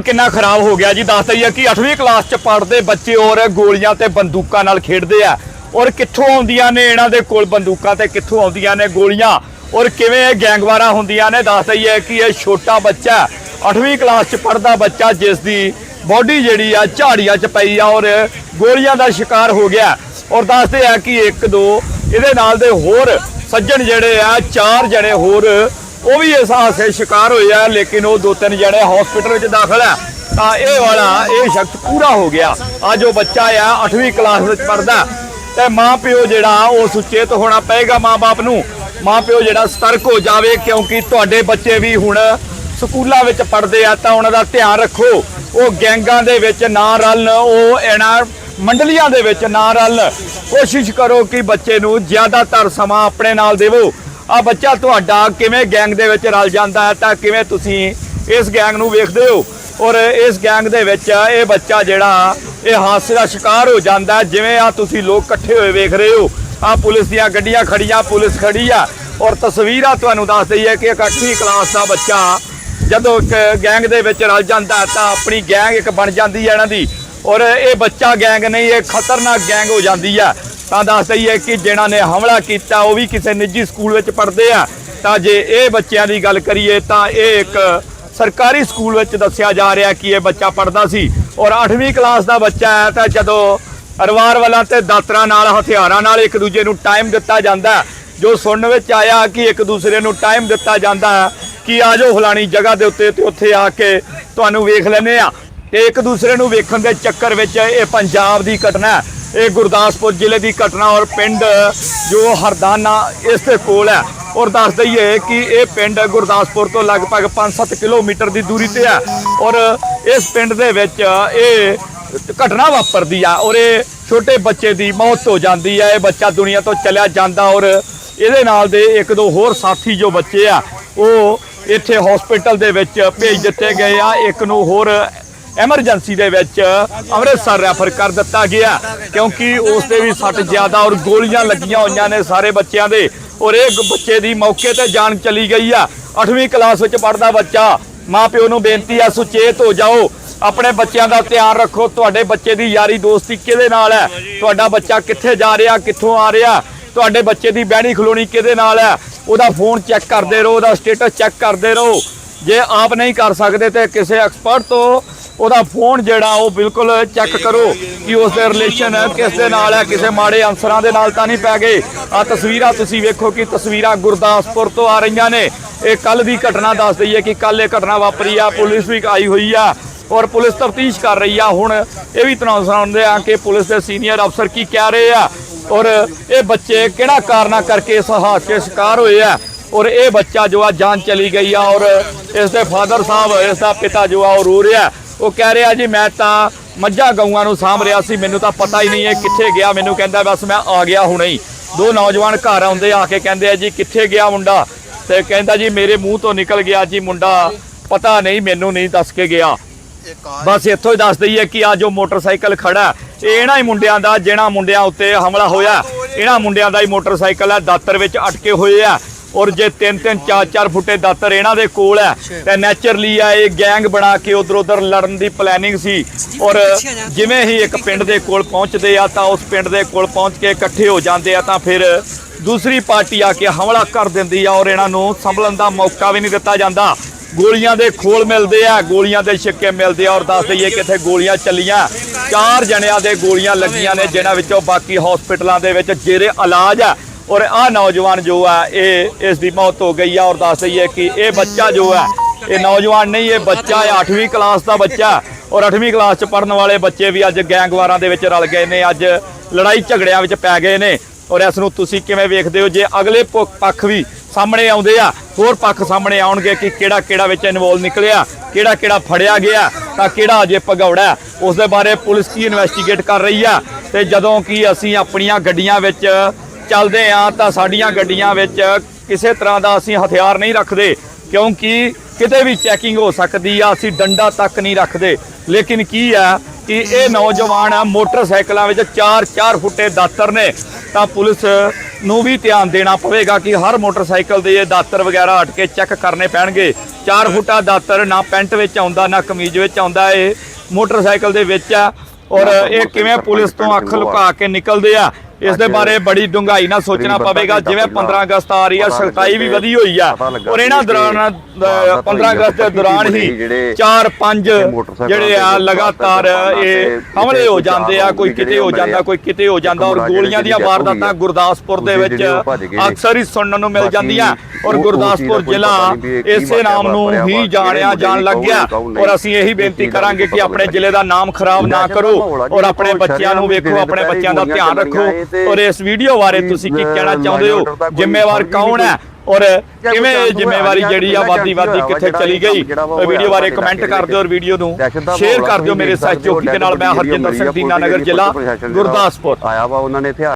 ਕਿੰਨਾ ਖਰਾਬ ਹੋ ਗਿਆ ਜੀ? ਦੱਸਦਾ ਹੀ ਹੈ ਕਿ 8ਵੀਂ ਕਲਾਸ ਚ ਪੜ੍ਹਦੇ ਬੱਚੇ ਔਰ ਗੋਲੀਆਂ ਤੇ ਬੰਦੂਕਾਂ ਨਾਲ ਖੇਡਦੇ ਆ। ਔਰ ਕਿੱਥੋਂ ਆਉਂਦੀਆਂ ਨੇ ਇਹਨਾਂ ਦੇ ਕੋਲ ਬੰਦੂਕਾਂ ਤੇ ਕਿੱਥੋਂ ਆਉਂਦੀਆਂ ਨੇ ਗੋਲੀਆਂ? ਔਰ ਕਿਵੇਂ ਇਹ ਗੈਂਗਵਾਰਾਂ ਹੁੰਦੀਆਂ ਨੇ? ਦੱਸਦਾ ਹੀ ਹੈ ਕਿ ਇਹ ਛੋਟਾ ਬੱਚਾ 8ਵੀਂ ਕਲਾਸ ਚ ਪੜ੍ਹਦਾ ਬੱਚਾ ਜਿਸ ਦੀ ਬਾਡੀ ਜਿਹੜੀ ਆ ਝਾੜੀਆਂ ਚ ਪਈ ਆ ਔਰ ਗੋਲੀਆਂ ਦਾ ਸ਼ਿਕਾਰ ਹੋ ਗਿਆ। ਔਰ ਦੱਸਦੇ ਆ ਕਿ ਇੱਕ ਦੋ ਇਹਦੇ ਨਾਲ ਦੇ ਹੋਰ ਸੱਜਣ ਜਿਹੜੇ ਆ, ਚਾਰ ਜਣੇ ਹੋਰ ਉਹ ਵੀ ਇਸ ਹਾਦਸੇ ਸ਼ਿਕਾਰ ਹੋਏ ਆ, ਲੇਕਿਨ ਉਹ ਦੋ ਤਿੰਨ ਜਣੇ ਹਸਪੀਟਲ ਵਿੱਚ ਦਾਖਲ ਹੈ ਤਾਂ ਇਹ ਵਾਲਾ, ਇਹ ਸ਼ਖਸ ਪੂਰਾ ਹੋ ਗਿਆ। ਆ ਜੋ ਬੱਚਾ ਆ 8ਵੀਂ ਕਲਾਸ ਵਿੱਚ ਪੜਦਾ ਤੇ ਮਾਂ ਪਿਓ ਜਿਹੜਾ, ਉਹ ਸੁਚੇਤ ਹੋਣਾ ਪਏਗਾ ਮਾਂ-ਬਾਪ ਨੂੰ। ਮਾਂ ਪਿਓ ਜਿਹੜਾ ਸਤਰਕ ਹੋ ਜਾਵੇ, ਕਿਉਂਕਿ ਤੁਹਾਡੇ ਬੱਚੇ ਵੀ ਹੁਣ ਸਕੂਲਾਂ ਵਿੱਚ ਪੜਦੇ ਆ, ਤਾਂ ਉਹਨਾਂ ਦਾ ਧਿਆਨ ਰੱਖੋ। ਉਹ ਗੈਂਗਾਂ ਦੇ ਵਿੱਚ ਨਾ ਰਲਣ, ਉਹ ਇਹਨਾਂ ਮੰਡਲੀਆਂ ਦੇ ਵਿੱਚ ਨਾ ਰਲਣ। ਕੋਸ਼ਿਸ਼ ਕਰੋ ਕਿ ਬੱਚੇ ਨੂੰ ਜ਼ਿਆਦਾਤਰ ਸਮਾਂ ਆਪਣੇ ਨਾਲ ਦੇਵੋ। ਆ ਬੱਚਾ ਤੁਹਾਡਾ ਕਿਵੇਂ ਗੈਂਗ ਦੇ ਵਿੱਚ ਰਲ ਜਾਂਦਾ ਹੈ ਤਾਂ ਕਿਵੇਂ ਤੁਸੀਂ ਇਸ ਗੈਂਗ ਨੂੰ ਵੇਖਦੇ ਹੋ? ਔਰ ਇਸ ਗੈਂਗ ਦੇ ਵਿੱਚ ਇਹ ਬੱਚਾ ਜਿਹੜਾ, ਇਹ ਹਾਦਸੇ ਦਾ ਸ਼ਿਕਾਰ ਹੋ ਜਾਂਦਾ ਜਿਵੇਂ ਆ ਤੁਸੀਂ ਲੋਕ ਇਕੱਠੇ ਹੋਏ ਵੇਖ ਰਹੇ ਹੋ। ਆ ਪੁਲਿਸ ਦੀਆਂ ਗੱਡੀਆਂ ਖੜੀਆਂ, ਪੁਲਿਸ ਖੜੀ ਆ। ਔਰ ਤਸਵੀਰਾਂ ਤੁਹਾਨੂੰ ਦੱਸ ਦਈ ਹੈ ਕਿ ਇੱਕ 8ਵੀਂ ਕਲਾਸ ਦਾ ਬੱਚਾ ਜਦੋਂ ਇੱਕ ਗੈਂਗ ਦੇ ਵਿੱਚ ਰਲ ਜਾਂਦਾ ਤਾਂ ਆਪਣੀ ਗੈਂਗ ਇੱਕ ਬਣ ਜਾਂਦੀ ਹੈ ਇਹਨਾਂ ਦੀ। ਔਰ ਇਹ ਬੱਚਾ ਗੈਂਗ ਨਹੀਂ, ਇਹ ਖਤਰਨਾਕ ਗੈਂਗ ਹੋ ਜਾਂਦੀ ਹੈ। ਤਾਂ ਦੱਸ ਦਈਏ ਕਿ ਜਿਨ੍ਹਾਂ ਨੇ ਹਮਲਾ ਕੀਤਾ, ਉਹ ਵੀ ਕਿਸੇ ਨਿੱਜੀ ਸਕੂਲ ਵਿੱਚ ਪੜ੍ਹਦੇ ਆ। ਤਾਂ ਜੇ ਇਹ ਬੱਚਿਆਂ ਦੀ ਗੱਲ ਕਰੀਏ, ਤਾਂ ਇਹ ਇੱਕ ਸਰਕਾਰੀ ਸਕੂਲ ਵਿੱਚ ਦੱਸਿਆ ਜਾ ਰਿਹਾ ਕਿ ਇਹ ਬੱਚਾ ਪੜ੍ਹਦਾ ਸੀ। ਔਰ 8ਵੀਂ ਕਲਾਸ ਦਾ ਬੱਚਾ ਹੈ, ਤਾਂ ਜਦੋਂ ਅਰਵਾਰ ਵਾਲਾਂ ਤੇ ਦਾਤਰਾਂ ਨਾਲ, ਹਥਿਆਰਾਂ ਨਾਲ ਇੱਕ ਦੂਜੇ ਨੂੰ ਟਾਈਮ ਦਿੱਤਾ ਜਾਂਦਾ, ਜੋ ਸੁਣਨ ਵਿੱਚ ਆਇਆ ਕਿ ਇੱਕ ਦੂਸਰੇ ਨੂੰ ਟਾਈਮ ਦਿੱਤਾ ਜਾਂਦਾ ਹੈ ਕਿ ਆ ਜਾਓ ਫਲਾਣੀ ਜਗ੍ਹਾ ਦੇ ਉੱਤੇ ਤੇ ਉੱਥੇ ਆ ਕੇ ਤੁਹਾਨੂੰ ਵੇਖ ਲੈਨੇ ਆ। ਤੇ ਇੱਕ ਦੂਸਰੇ ਨੂੰ ਵੇਖਣ ਦੇ ਚੱਕਰ ਵਿੱਚ ਇਹ ਪੰਜਾਬ ਦੀ ਘਟਨਾ ਇਹ ਗੁਰਦਾਸਪੁਰ ਜ਼ਿਲ੍ਹੇ ਦੀ ਘਟਨਾ ਔਰ ਪਿੰਡ ਜੋ ਹਰਦਾਨਾ ਇਸ ਦੇ ਕੋਲ ਹੈ। ਔਰ ਦੱਸ ਦਈਏ ਕਿ ਇਹ ਪਿੰਡ ਗੁਰਦਾਸਪੁਰ ਤੋਂ ਲਗਭਗ 5-7 ਕਿਲੋਮੀਟਰ ਦੀ ਦੂਰੀ ਤੇ ਹੈ। ਔਰ ਇਸ ਪਿੰਡ ਦੇ ਵਿੱਚ ਇਹ ਘਟਨਾ ਵਾਪਰਦੀ ਆ ਔਰ ਇਹ ਛੋਟੇ ਬੱਚੇ ਦੀ ਮੌਤ ਹੋ ਜਾਂਦੀ ਹੈ ਇਹ ਬੱਚਾ ਦੁਨੀਆ ਤੋਂ ਚਲਿਆ ਜਾਂਦਾ ਔਰ ਇਹਦੇ ਨਾਲ ਦੇ ਇੱਕ ਦੋ ਹੋਰ ਸਾਥੀ ਜੋ ਬੱਚੇ ਆ, ਉਹ ਇੱਥੇ ਹਸਪੀਟਲ ਦੇ ਵਿੱਚ ਭੇਜ ਦਿੱਤੇ ਗਏ ਆ। ਇੱਕ ਨੂੰ ਹੋਰ ਐਮਰਜੈਂਸੀ ਦੇ ਵਿੱਚ ਅੰਮ੍ਰਿਤਸਰ ਰੈਫਰ ਕਰ ਦਿੱਤਾ ਗਿਆ, ਕਿਉਂਕਿ ਉਸ ਦੇ ਵੀ ਸੱਟ ਜ਼ਿਆਦਾ ਔਰ ਗੋਲੀਆਂ ਲੱਗੀਆਂ ਹੋਈਆਂ ਨੇ ਸਾਰੇ ਬੱਚਿਆਂ ਦੇ। ਔਰ ਇਹ ਬੱਚੇ ਦੀ ਮੌਕੇ ਤੇ ਜਾਨ ਚਲੀ ਗਈ ਆ। 8ਵੀਂ ਕਲਾਸ ਵਿੱਚ ਪੜਦਾ ਬੱਚਾ ਮਾਪਿਓ ਨੂੰ ਬੇਨਤੀ ਆ, ਸੁਚੇਤ ਹੋ ਜਾਓ। ਆਪਣੇ ਬੱਚਿਆਂ ਦਾ ਧਿਆਨ ਰੱਖੋ। ਤੁਹਾਡੇ ਬੱਚੇ ਦੀ ਯਾਰੀ ਦੋਸਤੀ ਕਿਹਦੇ ਨਾਲ ਹੈ? ਤੁਹਾਡਾ ਬੱਚਾ ਕਿੱਥੇ ਜਾ ਰਿਹਾ, ਕਿੱਥੋਂ ਆ ਰਿਹਾ? ਤੁਹਾਡੇ ਬੱਚੇ ਦੀ ਬਹਿਣੀ ਖਲੋਣੀ ਕਿਹਦੇ ਨਾਲ ਹੈ? ਉਹਦਾ ਫੋਨ ਚੈੱਕ ਕਰਦੇ ਰਹੋ, ਉਹਦਾ ਸਟੇਟਸ ਚੈੱਕ ਕਰਦੇ ਰਹੋ। ਜੇ ਆਪ ਨਹੀਂ ਕਰ ਸਕਦੇ ਤੇ ਕਿਸੇ ਐਕਸਪਰਟ ਤੋਂ ਉਹਦਾ ਫੋਨ ਜਿਹੜਾ ਉਹ ਬਿਲਕੁਲ ਚੈੱਕ ਕਰੋ ਕਿ ਉਸ ਦੇ ਰਿਲੇਸ਼ਨ ਕਿਸ ਦੇ ਨਾਲ ਹੈ, ਕਿਸੇ ਮਾੜੇ ਅਨਸਰਾਂ ਦੇ ਨਾਲ ਤਾਂ ਨਹੀਂ ਪੈ ਗਏ। ਆ ਤਸਵੀਰਾਂ ਤੁਸੀਂ ਵੇਖੋ ਕਿ ਤਸਵੀਰਾਂ ਗੁਰਦਾਸਪੁਰ ਤੋਂ ਆ ਰਹੀਆਂ ਨੇ। ਇਹ ਕੱਲ ਦੀ ਘਟਨਾ ਦੱਸ ਦਈਏ ਕਿ ਕੱਲ ਇਹ ਘਟਨਾ ਵਾਪਰੀ ਆ, ਪੁਲਿਸ ਵੀ ਆਈ ਹੋਈ ਆ ਔਰ ਪੁਲਿਸ ਤਫਤੀਸ਼ ਕਰ ਰਹੀ ਆ। ਹੁਣ ਇਹ ਵੀ ਤਨਾਉ ਸੁਣਾਉਂਦੇ ਆ ਕਿ ਪੁਲਿਸ ਦੇ ਸੀਨੀਅਰ ਅਫਸਰ ਕੀ ਕਹਿ ਰਹੇ ਆ ਔਰ ਇਹ ਬੱਚੇ ਕਿਹੜਾ ਕਾਰਨਾ ਕਰਕੇ ਇਸ ਹਾਦਸੇ ਸ਼ਿਕਾਰ ਹੋਏ ਆ ਔਰ ਇਹ ਬੱਚਾ ਜੋ ਆ ਜਾਨ ਚਲੀ ਗਈ ਆ ਔਰ ਇਸ ਦੇ ਫਾਦਰ ਸਾਹਿਬ, ਇਸ ਦਾ ਪਿਤਾ ਜੋ ਆ ਉਹ ਰੋ ਰਿਹਾ। ਉਹ ਕਹਿ ਰਿਹਾ ਜੀ, ਮੈਂ ਤਾਂ ਮੱਝਾਂ ਗਊਆਂ ਨੂੰ ਸਾਂਭ ਰਿਹਾ ਸੀ, ਮੈਨੂੰ ਤਾਂ ਪਤਾ ਹੀ ਨਹੀਂ ਹੈ ਕਿੱਥੇ ਗਿਆ, ਮੈਨੂੰ ਕਹਿੰਦਾ ਬਸ ਮੈਂ ਆ ਗਿਆ ਹੁਣੇ ਹੀ। ਦੋ ਨੌਜਵਾਨ ਘਰ ਆਉਂਦੇ ਆ ਕੇ ਕਹਿੰਦੇ ਆ ਜੀ, ਕਿੱਥੇ ਗਿਆ ਮੁੰਡਾ? ਤੇ ਕਹਿੰਦਾ ਜੀ, ਮੇਰੇ ਮੂੰਹ ਤੋਂ ਨਿਕਲ ਗਿਆ ਜੀ ਮੁੰਡਾ, ਪਤਾ ਨਹੀਂ ਮੈਨੂੰ ਨਹੀਂ ਦੱਸ ਕੇ ਗਿਆ। ਬਸ ਇੱਥੋਂ ਹੀ ਦੱਸ ਦਈਏ ਕਿ ਆ ਜੋ ਮੋਟਰਸਾਈਕਲ ਖੜਾ ਇਹ ਇਹਨਾਂ ਹੀ ਮੁੰਡਿਆਂ ਦਾ ਜਿਹੜਾ ਮੁੰਡਿਆਂ ਉੱਤੇ ਹਮਲਾ ਹੋਇਆ ਇਹਨਾਂ ਮੁੰਡਿਆਂ ਦਾ ਹੀ ਮੋਟਰਸਾਈਕਲ ਹੈ, ਦਾਤਰ ਵਿੱਚ ਅਟਕੇ ਹੋਏ ਆ। ਔਰ ਜੇ ਤਿੰਨ ਤਿੰਨ ਚਾਰ ਚਾਰ ਫੁੱਟੇ ਦਾਤਰ ਇਹਨਾਂ ਦੇ ਕੋਲ ਹੈ ਤੇ ਨੇਚਰਲੀ ਆ ਇਹ ਗੈਂਗ ਬਣਾ ਕੇ ਉਧਰ ਉਧਰ ਲੜਨ ਦੀ ਪਲੈਨਿੰਗ ਸੀ। ਔਰ ਜਿਵੇਂ ਹੀ ਇੱਕ ਪਿੰਡ ਦੇ ਕੋਲ ਪਹੁੰਚਦੇ ਆ ਤਾਂ ਉਸ ਪਿੰਡ ਦੇ ਕੋਲ ਪਹੁੰਚ ਕੇ ਇਕੱਠੇ ਹੋ ਜਾਂਦੇ ਆ ਤਾਂ ਫਿਰ ਦੂਸਰੀ ਪਾਰਟੀ ਆ ਕੇ ਹਮਲਾ ਕਰ ਦਿੰਦੀ ਆ ਔਰ ਇਹਨਾਂ ਨੂੰ ਸੰਭਲਣ ਦਾ ਮੌਕਾ ਵੀ ਨਹੀਂ ਦਿੱਤਾ ਜਾਂਦਾ। ਗੋਲੀਆਂ ਦੇ ਖੋਲ ਮਿਲਦੇ ਆ ਗੋਲੀਆਂ ਦੇ ਛਿੱਕੇ ਮਿਲਦੇ ਆ ਔਰ ਦੱਸ ਦਈਏ ਕਿ ਇੱਥੇ ਗੋਲੀਆਂ ਚੱਲੀਆਂ। ਚਾਰ ਜਣਿਆਂ ਦੇ ਗੋਲੀਆਂ ਲੱਗੀਆਂ ਨੇ ਜਿਨ੍ਹਾਂ ਵਿੱਚੋਂ ਬਾਕੀ ਹਸਪੀਟਲਾਂ ਦੇ ਵਿੱਚ ਜਿਹੜੇ ਇਲਾਜ ਆ ਔਰ ਆ ਨੌਜਵਾਨ ਜੋ ਆ ਇਹ ਇਸ ਦੀ ਮੌਤ ਹੋ ਗਈ ਆ ਔਰ ਦੱਸ ਦਈਏ ਕਿ ਇਹ ਬੱਚਾ ਜੋ ਆ ਇਹ ਨੌਜਵਾਨ ਨਹੀਂ ਇਹ ਬੱਚਾ ਹੈ 8ਵੀਂ ਕਲਾਸ ਦਾ ਬੱਚਾ। ਔਰ 8ਵੀਂ ਕਲਾਸ ਚ ਪੜਨ ਵਾਲੇ ਬੱਚੇ ਵੀ ਅੱਜ ਗੈਂਗਵਾਰਾਂ ਦੇ ਵਿੱਚ ਰਲ ਗਏ ਨੇ ਅੱਜ ਲੜਾਈ ਝਗੜਿਆਂ ਵਿੱਚ ਪੈ ਗਏ ਨੇ। ਔਰ ਇਸ ਨੂੰ ਤੁਸੀਂ ਕਿਵੇਂ ਵੇਖਦੇ ਹੋ? ਜੇ ਅਗਲੇ ਪ- ਪੱਖ ਵੀ ਸਾਹਮਣੇ ਆਉਂਦੇ ਆ ਹੋਰ ਪੱਖ ਸਾਹਮਣੇ ਆਉਣਗੇ ਕਿ ਕਿਹੜਾ ਕਿਹੜਾ ਵਿੱਚ ਇਨਵੋਲ ਨਿਕਲਿਆ ਕਿਹੜਾ ਕਿਹੜਾ ਫੜਿਆ ਗਿਆ ਤਾਂ ਕਿਹੜਾ ਅਜੇ ਭਗੌੜਾ ਹੈ, ਉਸ ਦੇ ਬਾਰੇ ਪੁਲਿਸ ਕੀ ਇਨਵੈਸਟੀਗੇਟ ਕਰ ਰਹੀ ਆ? ਤੇ ਜਦੋਂ ਕਿ ਅਸੀਂ ਆਪਣੀਆਂ ਗੱਡੀਆਂ ਵਿੱਚ ਚੱਲਦੇ ਆ ਤਾਂ ਸਾਡੀਆਂ ਗੱਡੀਆਂ ਵਿੱਚ ਕਿਸੇ ਤਰ੍ਹਾਂ ਦਾ ਅਸੀਂ ਹਥਿਆਰ ਨਹੀਂ ਰੱਖਦੇ, ਕਿਉਂਕਿ ਕਿਤੇ ਵੀ ਚੈਕਿੰਗ ਹੋ ਸਕਦੀ ਆ, ਅਸੀਂ ਡੰਡਾ ਤੱਕ ਨਹੀਂ ਰੱਖਦੇ। ਲੇਕਿਨ ਕੀ ਆ ਕਿ ਇਹ ਨੌਜਵਾਨ ਆ, ਮੋਟਰਸਾਈਕਲਾਂ ਵਿੱਚ 4-4 ਫੁੱਟੇ ਦਾਤਰ ਨੇ, ਤਾਂ ਪੁਲਿਸ ਨੂੰ ਵੀ ਧਿਆਨ ਦੇਣਾ ਪਵੇਗਾ ਕਿ ਹਰ ਮੋਟਰਸਾਈਕਲ ਦੇ ਇਹ ਦਾਤਰ ਵਗੈਰਾ ਹਟ ਕੇ ਚੈੱਕ ਕਰਨੇ ਪੈਣਗੇ। 4 ਫੁੱਟਾ ਦਾਤਰ ਨਾ ਪੈਂਟ ਵਿੱਚ ਆਉਂਦਾ, ਨਾ ਕਮੀਜ਼ ਵਿੱਚ ਆਉਂਦਾ ਇਹ ਮੋਟਰਸਾਈਕਲ ਦੇ ਵਿੱਚ ਆ। ਔਰ ਇਹ ਕਿਵੇਂ ਪੁਲਿਸ ਤੋਂ ਅੱਖ ਲੁਕਾ ਕੇ ਨਿਕਲਦੇ ਆ ਇਸ ਦੇ ਬਾਰੇ ਬੜੀ ਡੂੰਘਾਈ ਨਾਲ ਸੋਚਣਾ ਪਵੇਗਾ ਜਿਵੇਂ 15 ਅਗਸਤ ਆ ਰਹੀ ਆ ਸਖਤਾਈ ਵੀ ਵਧੀ ਹੋਈ ਆ। ਔਰ ਇਹਨਾਂ ਦੌਰਾਨ ਅ, 15 ਅਗਸਤ ਦੇ ਦੌਰਾਨ ਹੀ 4 5 ਜਿਹੜੇ ਆ ਲਗਾਤਾਰ ਇਹ ਹਮਲੇ ਹੋ ਜਾਂਦੇ ਆ ਕੋਈ ਕਿਤੇ ਹੋ ਜਾਂਦਾ ਕੋਈ ਕਿਤੇ ਹੋ ਜਾਂਦਾ ਔਰ ਗੋਲੀਆਂ ਦੀਆਂ ਵਾਰਦਾਤਾਂ ਗੁਰਦਾਸਪੁਰ ਦੇ ਵਿੱਚ ਅਕਸਰ ਹੀ ਸੁਣਨ ਨੂੰ ਮਿਲ ਜਾਂਦੀਆਂ ਔਰ ਗੁਰਦਾਸਪੁਰ ਜ਼ਿਲ੍ਹਾ ਇਸੇ ਨਾਮ ਨੂੰ ਹੀ ਜਾਣਿਆ ਜਾਣ ਲੱਗ ਗਿਆ ਔਰ ਅਸੀਂ ਇਹੀ ਬੇਨਤੀ ਕਰਾਂਗੇ ਕਿ ਆਪਣੇ ਜ਼ਿਲ੍ਹੇ ਦਾ ਨਾਮ ਖਰਾਬ ਨਾ ਕਰੋ ਔਰ ਆਪਣੇ ਬੱਚਿਆਂ ਨੂੰ ਵੇਖੋ ਆਪਣੇ ਬੱਚਿਆਂ ਦਾ ਧਿਆਨ ਰੱਖੋ ਔਰ ਇਸ ਵੀਡੀਓ ਬਾਰੇ ਤੁਸੀਂ ਕੀ ਕਹਿਣਾ ਚਾਹੁੰਦੇ ਹੋ? ਜ਼ਿੰਮੇਵਾਰ ਕੌਣ ਹੈ? ਔਰ ਕਿਵੇਂ ਇਹ ਜ਼ਿੰਮੇਵਾਰੀ ਜਿਹੜੀ ਆ ਵਾਦੀ ਵਾਦੀ ਕਿੱਥੇ ਚਲੀ ਗਈ? ਵੀਡੀਓ ਬਾਰੇ ਕਮੈਂਟ ਕਰ ਦਿਓ ਔਰ ਵੀਡੀਓ ਨੂੰ। ਸ਼ੇਅਰ ਕਰ ਦਿਓ ਮੇਰੇ ਚੌਕੀ ਦੇ ਨਾਲ ਮੈਂ ਹਰਜਿੰਦਰ ਸਿੰਘ ਦੀਨਾ ਨਗਰ ਜ਼ਿਲ੍ਹਾ ਗੁਰਦਾਸਪੁਰ। ਆਇਆ ਵਾ ਉਹਨਾਂ ਨੇ ਹਥਿਆਰ